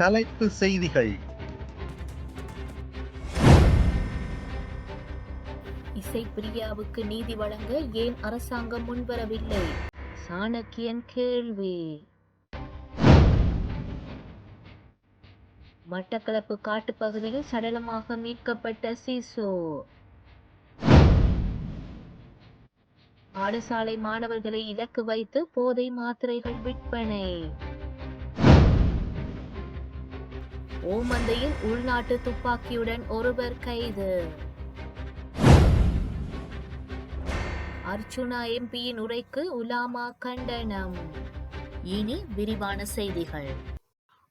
தலைப்பு செய்திகள். இசைப்பிரியாவுக்கு நீதி வழங்க ஏன் அரசாங்கம் முன்வரவில்லை? சாணக்கியன் கேள்வி. மட்டக்களப்பு காட்டுப்பகுதியில் சடலமாக மீட்கப்பட்ட சிசு. பாடசாலை மாணவர்களை இலக்கு வைத்து போதை மாத்திரைகள் விற்பனை. ஓமந்தையில் உள்நாட்டு துப்பாக்கியுடன் ஒருவர் கைது. அர்ச்சுனா எம்பியின் உரைக்கு உலாமா கண்டனம். இனி விரிவான செய்திகள்.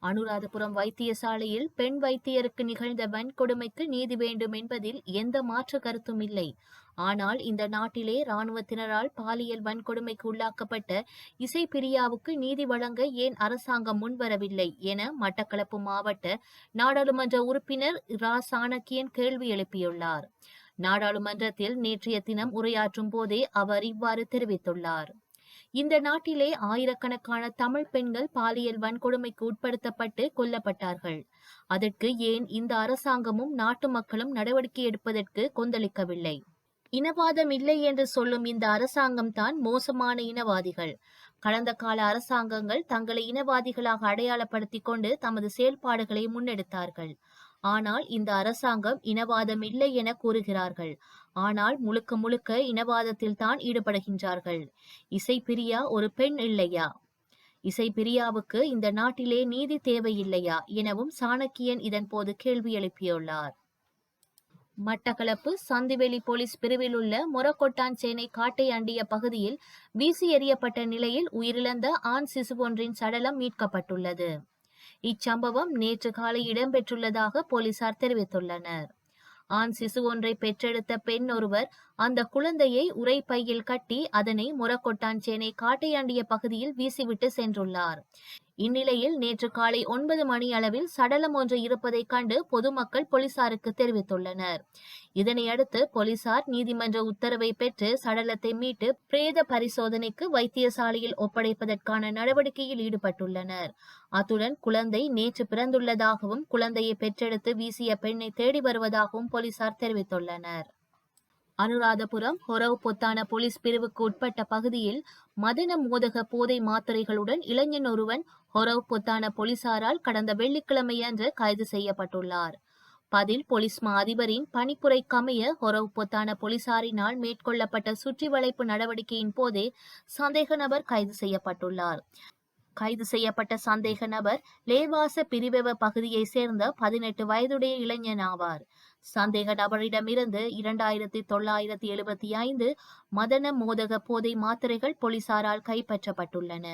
அனுராதபுரம் வைத்தியசாலையில் பெண் வைத்தியருக்கு நிகழ்ந்த வன்கொடுமைக்கு நீதி வேண்டும் என்பதில் எந்த மாற்று கருத்தும் இல்லை. ஆனால் இந்த நாட்டிலே இராணுவத்தினரால் பாலியல் வன்கொடுமைக்கு உள்ளாக்கப்பட்ட இசை பிரியாவுக்கு நீதி வழங்க ஏன் அரசாங்கம் முன்வரவில்லை என மட்டக்களப்பு மாவட்ட நாடாளுமன்ற உறுப்பினர் ரா. சாணக்கியன் கேள்வி எழுப்பியுள்ளார். நாடாளுமன்றத்தில் நேற்றைய தினம் உரையாற்றும் போதே அவர் இவ்வாறு தெரிவித்துள்ளார். இந்த நாட்டிலே ஆயிரக்கணக்கான தமிழ் பெண்கள் பாலியல் வன்கொடுமைக்கு உட்படுத்தப்பட்டு கொல்லப்பட்டார்கள். அதற்கு ஏன் இந்த அரசாங்கமும் நாட்டு மக்களும் நடவடிக்கை எடுப்பதற்கு கொந்தளிக்கவில்லை? இனவாதம் இல்லை என்று சொல்லும் இந்த அரசாங்கம் தான் மோசமான இனவாதிகள். கடந்த கால அரசாங்கங்கள் தங்களை இனவாதிகளாக அடையாளப்படுத்திக் கொண்டு தமது செயல்பாடுகளை முன்னெடுத்தார்கள். ஆனால் இந்த அரசாங்கம் இனவாதம் இல்லை என கூறுகிறார்கள். ஆனால் முழுக்க முழுக்க இனவாதத்தில் தான் ஈடுபடுகின்றார்கள். இசை பிரியா ஒரு பெண் இல்லையா? இசை பிரியாவுக்கு இந்த நாட்டிலே நீதி தேவையில்லையா? எனவும் சாணக்கியன் இதன் போது கேள்வி எழுப்பியுள்ளார். மட்டக்களப்பு சந்திவெளி போலீஸ் பிரிவில் உள்ள மொரக்கொட்டாஞ்சேனை காட்டை அண்டிய பகுதியில் வீசி எறியப்பட்ட நிலையில் உயிரிழந்த ஆண் சிசு ஒன்றின் சடலம் மீட்கப்பட்டுள்ளது. இச்சம்பவம் நேற்று காலை இடம்பெற்றுள்ளதாக போலீசார் தெரிவித்துள்ளனர். ஆண் சிசு ஒன்றை பெற்றெடுத்த பெண் ஒருவர் அந்த குழந்தையை உரைப்பையில் கட்டி அதனை முரக்கொட்டாஞ்சேனை காட்டையாண்டிய பகுதியில் வீசிவிட்டு சென்றுள்ளார். இந்நிலையில் நேற்று காலை ஒன்பது மணி அளவில் சடலம் ஒன்று இருப்பதைக் கண்டு பொதுமக்கள் போலீசாருக்கு தெரிவித்துள்ளனர். இதனையடுத்து போலீசார் நீதிமன்ற உத்தரவை பெற்று சடலத்தை மீட்டு பிரேத பரிசோதனைக்கு வைத்தியசாலையில் ஒப்படைப்பதற்கான நடவடிக்கையில் ஈடுபட்டுள்ளனர். அத்துடன் குழந்தை நேற்று பிறந்துள்ளதாகவும் குழந்தையை பெற்றெடுத்து வீசிய பெண்ணை தேடி வருவதாகவும் போலீசார் தெரிவித்துள்ளனர். அனுராதபுரம் ஹொரவ் பொத்தான போலீஸ் பிரிவுக்கு உட்பட்ட பகுதியில் மதன மோதக போதை மாத்திரைகளுடன் இளைஞன் ஒருவன் ஹொரவ் பொத்தான போலீசாரால் கடந்த வெள்ளிக்கிழமை அன்று கைது செய்யப்பட்டுள்ளார். பதில் போலீஸ் மா அதிபரின் பணிப்புரைக்கமைய ஹொரவ் பொத்தான போலீசாரினால் மேற்கொள்ளப்பட்ட சுற்றி வளைப்பு நடவடிக்கையின் போதே சந்தேக நபர் கைது செய்யப்பட்டுள்ளார். கைது செய்யப்பட்ட சந்தேக நபர் லேவாச பிரிவெவ பகுதியை சேர்ந்த பதினெட்டு வயதுடைய இளைஞன் ஆவார். சந்தேக நபரிடமிருந்து இரண்டாயிரத்தி தொள்ளாயிரத்தி எழுபத்தி ஐந்து மதன மோதக போதை மாத்திரைகள் போலீசாரால் கைப்பற்றப்பட்டுள்ளன.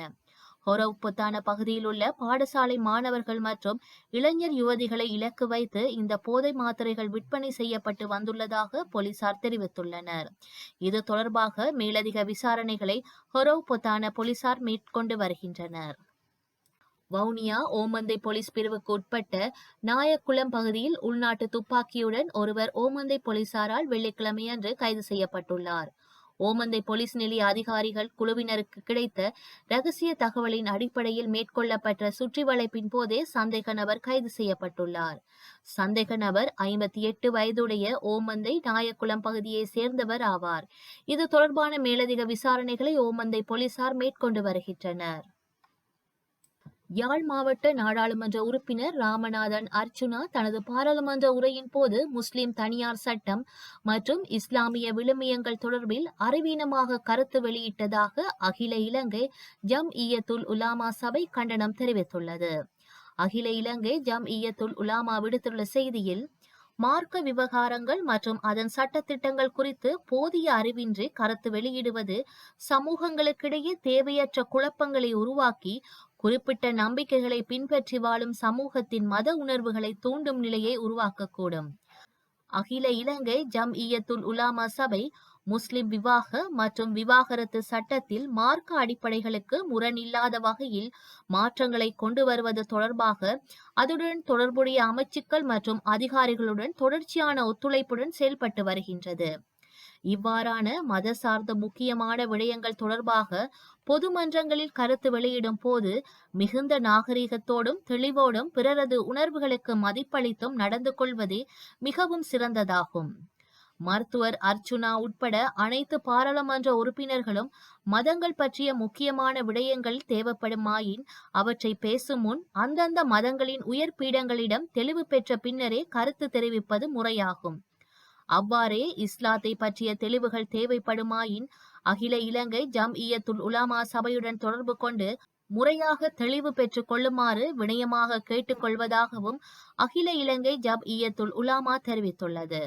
ஹொரவுப்புத்தான பகுதியில் உள்ள பாடசாலை மாணவர்கள் மற்றும் இளைஞர் யுவதிகளை இலக்கு வைத்து இந்த போதை மாத்திரைகள் விற்பனை செய்யப்பட்டு வந்துள்ளதாக போலீசார் தெரிவித்துள்ளனர். இது தொடர்பாக மேலதிக விசாரணைகளை ஹொரவுப்புத்தான போலீசார் மேற்கொண்டு வருகின்றனர். வவுனியா ஓமந்தை போலீஸ் பிரிவுக்கு உட்பட்ட நாயக்குளம் பகுதியில் உள்நாட்டு துப்பாக்கியுடன் ஒருவர் ஓமந்தை போலீசாரால் வெள்ளிக்கிழமையன்று கைது செய்யப்பட்டுள்ளார். ஓமந்தை போலீஸ் நிலைய அதிகாரிகள் குழுவினருக்கு கிடைத்த ரகசிய தகவலின் அடிப்படையில் மேற்கொள்ளப்பட்ட சுற்றி வளைப்பின் போதே சந்தேக நபர் கைது செய்யப்பட்டுள்ளார். சந்தேக நபர் ஐம்பத்தி எட்டு வயதுடைய ஓமந்தை நாயக்குளம் பகுதியை சேர்ந்தவர் ஆவார். இது தொடர்பான மேலதிக விசாரணைகளை ஓமந்தை போலீசார் மேற்கொண்டு வருகின்றனர். யாழ் மாவட்ட நாடாளுமன்ற உறுப்பினர் ராமநாதன் அர்ச்சுனா தனது பாராளுமன்ற உரையின் போது முஸ்லிம் தனியார் சட்டம் மற்றும் இஸ்லாமிய விழுமியங்கள் தொடர்பில் அறிவீனமாக கருத்து வெளியிட்டதாக அகில இலங்கை ஜம் ஈயத்துல் உலாமா சபை கண்டனம் தெரிவித்துள்ளது. அகில இலங்கை ஜம் ஈயத்துல் உலாமா விடுத்துள்ள செய்தியில் மார்க்க விவகாரங்கள் மற்றும் அதன் சட்டத்திட்டங்கள் குறித்து போதிய அறிவின்றி கருத்து வெளியிடுவது சமூகங்களுக்கிடையே தேவையற்ற குழப்பங்களை உருவாக்கி குறிப்பிட்ட நம்பிக்கைகளை பின்பற்றி வாழும் சமூகத்தின் மத உணர்வுகளை தூண்டும் நிலையை உருவாக்கக்கூடும். அகில இலங்கை ஜம் இயத்துல் உலாமா சபை முஸ்லிம் விவாக மற்றும் விவாகரத்து சட்டத்தில் மார்க்க அடிப்படைகளுக்கு முரணில்லாத வகையில் மாற்றங்களை கொண்டு வருவது தொடர்பாக அதுடன் தொடர்புடைய அமைச்சுக்கள் மற்றும் அதிகாரிகளுடன் தொடர்ச்சியான ஒத்துழைப்புடன் செயல்பட்டு வருகின்றது. இவ்வாறான மத சார்ந்த முக்கியமான விடயங்கள் தொடர்பாக பொதுமன்றங்களில் கருத்து வெளியிடும் போது மிகுந்த நாகரிகத்தோடும் தெளிவோடும் பிறரது உணர்வுகளுக்கு மதிப்பளித்தும் நடந்து கொள்வதே மிகவும் சிறந்ததாகும். மருத்துவர் அர்ச்சுனா உட்பட அனைத்து பாராளுமன்ற உறுப்பினர்களும் மதங்கள் பற்றிய முக்கியமான விடயங்கள் தேவைப்படுமாயின் அவற்றை பேசும் முன் அந்தந்த மதங்களின் உயர் பீடங்களிடம் தெளிவு பெற்ற பின்னரே கருத்து தெரிவிப்பது முறையாகும். அவ்வாறே இஸ்லாத்தை பற்றிய தெளிவுகள் தேவைப்படுமாயின் அகில இலங்கை ஜம் இயத்துல் உலாமா சபையுடன் தொடர்பு கொண்டு முறையாக தெளிவு பெற்றுக் கொள்ளுமாறு வினயமாக கேட்டுக்கொள்வதாகவும் அகில இலங்கை ஜப் இயத்துல் உலாமா தெரிவித்துள்ளது.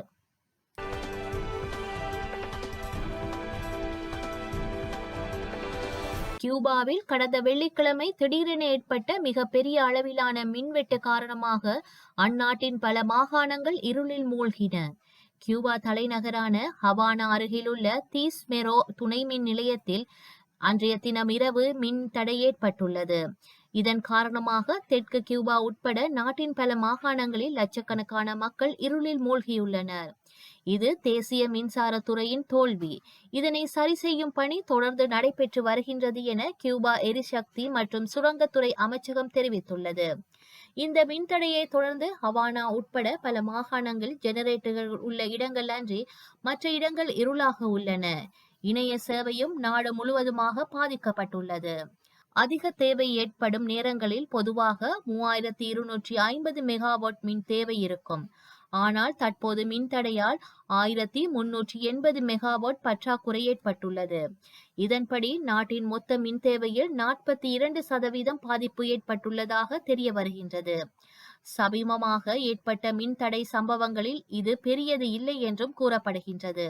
கியூபாவில் கடந்த வெள்ளிக்கிழமை திடீரென ஏற்பட்ட மிகப்பெரிய அளவிலான மின்வெட்டு காரணமாக அந்நாட்டின் பல மாகாணங்கள் இருளில் மூழ்கின. கியூபா தலைநகரான ஹவானா அருகிலுள்ள தீஸ் மெரோ துணை மின் நிலையத்தில் அன்றைய தினம் இரவு மின் தடை ஏற்பட்டுள்ளது. இதன் காரணமாக தெற்கு கியூபா உட்பட நாட்டின் பல மாகாணங்களில் லட்சக்கணக்கான மக்கள் இருளில் மூழ்கியுள்ளனர். இது தேசிய மின்சாரத்துறையின் தோல்வி. இதனை சரி செய்யும் பணி தொடர்ந்து நடைபெற்று வருகின்றது என கியூபா எரிசக்தி மற்றும் சுரங்கத்துறை அமைச்சகம் தெரிவித்துள்ளது. இந்த மின்தடையை தொடர்ந்து ஹவானா உட்பட பல மாகாணங்கள் ஜெனரேட்டர்கள் உள்ள இடங்கள் அன்றி மற்ற இடங்கள் இருளாக உள்ளன. இணைய சேவையும் நாடு முழுவதுமாக பாதிக்கப்பட்டுள்ளது. அதிக தேவை ஏற்படும் நேரங்களில் பொதுவாக மூவாயிரத்தி இருநூற்றி ஐம்பது மெகாவாட் மின் தேவை இருக்கும். ஆனால் தற்போது மின்தடையால் ஆயிரத்தி முன்னூற்றி எண்பது மெகாவாட் பற்றாக்குறை ஏற்பட்டுள்ளது. இதன்படி நாட்டின் மொத்த மின் தேவையில் நாற்பத்தி இரண்டு சதவீதம் பாதிப்பு ஏற்பட்டுள்ளதாக தெரிய வருகின்றது சமீபமாக ஏற்பட்ட மின்தடை சம்பவங்களில் இது பெரியது இல்லை என்றும் கூறப்படுகின்றது.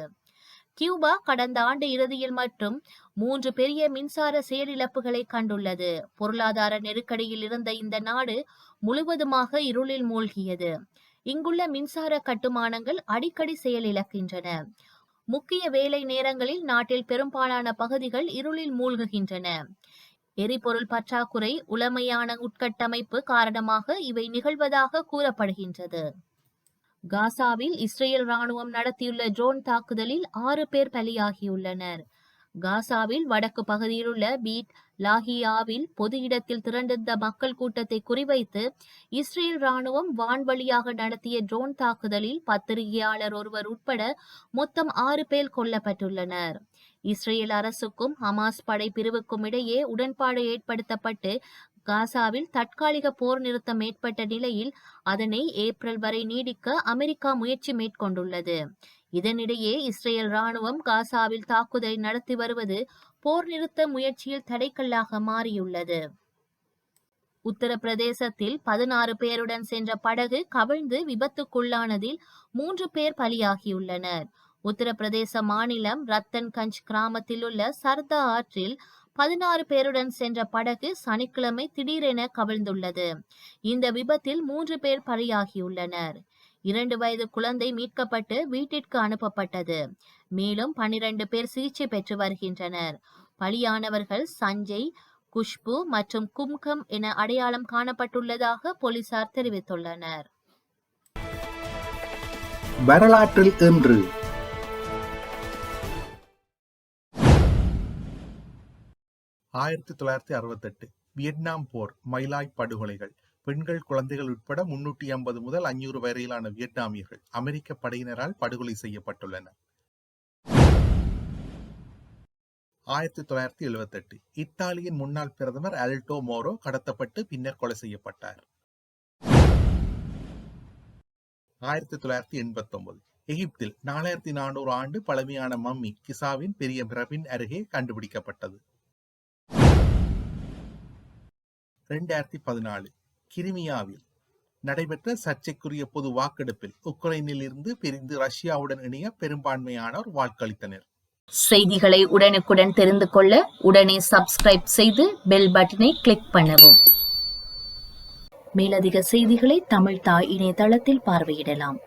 கியூபா கடந்த ஆண்டு இறுதியில் மட்டும் மூன்று பெரிய மின்சார செயலிழப்புகளை கண்டுள்ளது. பொருளாதார நெருக்கடியில் இருந்த இந்த நாடு முழுவதுமாக இருளில் மூழ்கியது. இங்குள்ள மின்சார கட்டுமானங்கள் அடிக்கடி செயலிழக்கின்றன. முக்கிய வேலை நேரங்களில் நாட்டில் பெரும்பாலான பகுதிகள் இருளில் மூழ்குகின்றன. எரிபொருள் பற்றாக்குறை உளமையான உட்கட்டமைப்பு காரணமாக இவை நிகழ்வதாக கூறப்படுகின்றது. காசாவில் இஸ்ரேல் ராணுவம் நடத்தியுள்ள ட்ரோன் தாக்குதலில் ஆறு பேர் பலியாகியுள்ளனர். காசாவில் வடக்கு பகுதியிலுள்ள பீட் லாகியாவில் பொது இடத்தில் திரண்டிருந்த மக்கள் கூட்டத்தை குறிவைத்து இஸ்ரேல் ராணுவம் வான்வழியாக நடத்திய ட்ரோன் தாக்குதலில் பத்திரிகையாளர் ஒருவர் உட்பட மொத்தம் ஆறு பேர் கொல்லப்பட்டுள்ளனர். இஸ்ரேல் அரசுக்கும் ஹமாஸ் படை பிரிவுக்கும் இடையே உடன்பாடு ஏற்படுத்தப்பட்டு காசாவில் தற்காலிக போர் நிறுத்தம் ஏற்பட்ட நிலையில் அதனை ஏப்ரல் வரை நீடிக்க அமெரிக்கா முயற்சி மேற்கொண்டுள்ளது. இதனிடையே இஸ்ரேல் ராணுவம் காசாவில் தாக்குதலை நடத்தி வருவது போர் நிறுத்த முயற்சியில் தடைக்கல்லாக மாறியுள்ளது. உத்தரப்பிரதேசத்தில் பதினாறு பேருடன் சென்ற படகு கவிழ்ந்து விபத்துக்குள்ளானதில் மூன்று பேர் பலியாகியுள்ளனர். உத்தரப்பிரதேச மாநிலம் ரத்தன்கஞ்ச் கிராமத்தில் உள்ள சர்தா ஆற்றில் பதினாறு பேருடன் சென்ற படகு சனிக்கிழமை திடீரென கவிழ்ந்துள்ளது. இந்த விபத்தில் மூன்று பேர் பலியாகியுள்ளனர். இரண்டு வயது குழந்தை மீட்கப்பட்டு வீட்டிற்கு அனுப்பப்பட்டது. மேலும் பனிரெண்டு பேர் சிகிச்சை பெற்று வருகின்றனர். பலியானவர்கள் சஞ்சய் குஷ்பு மற்றும் கும்கம் என அடையாளம் காணப்பட்டுள்ளதாக போலீசார் தெரிவித்துள்ளனர். வரலாற்றில் இன்று ஆயிரத்தி தொள்ளாயிரத்தி அறுபத்தெட்டு வியட்நாம் போர் மயிலாய் படுகொலைகள். பெண்கள் குழந்தைகள் உட்பட முன்னூற்றி ஐம்பது முதல் அஞ்சூறு வரையிலான வியட்நாமியர்கள் அமெரிக்க படையினரால் படுகொலை செய்யப்பட்டுள்ளனர். ஆயிரத்தி தொள்ளாயிரத்தி எழுபத்தெட்டு இத்தாலியின் முன்னாள் பிரதமர் அல்டோ மோரோ கடத்தப்பட்டு பின்னர் கொலை செய்யப்பட்டார். ஆயிரத்தி தொள்ளாயிரத்தி எண்பத்தி ஒன்பது எகிப்தில் நாலாயிரத்தி நானூறு ஆண்டு பழமையான மம்மி கிசாவின் பெரிய பிரபின் அருகே கண்டுபிடிக்கப்பட்டது. இரண்டாயிரத்தி பதினாலு கிரிமியாவில் நடைபெற்ற சர்ச்சைக்குரிய பொது வாக்கெடுப்பில் உக்ரைனில் இருந்து பிரிந்து ரஷ்யாவுடன் இணைய பெரும்பான்மையானோர் வாக்களித்தனர். செய்திகளை உடனுக்குடன் தெரிந்து கொள்ள உடனே சப்ஸ்கிரைப் செய்து பெல் பட்டனை கிளிக் பண்ணவும். மேலதிக செய்திகளை தமிழ் தாய் இணையதளத்தில் பார்வையிடலாம்.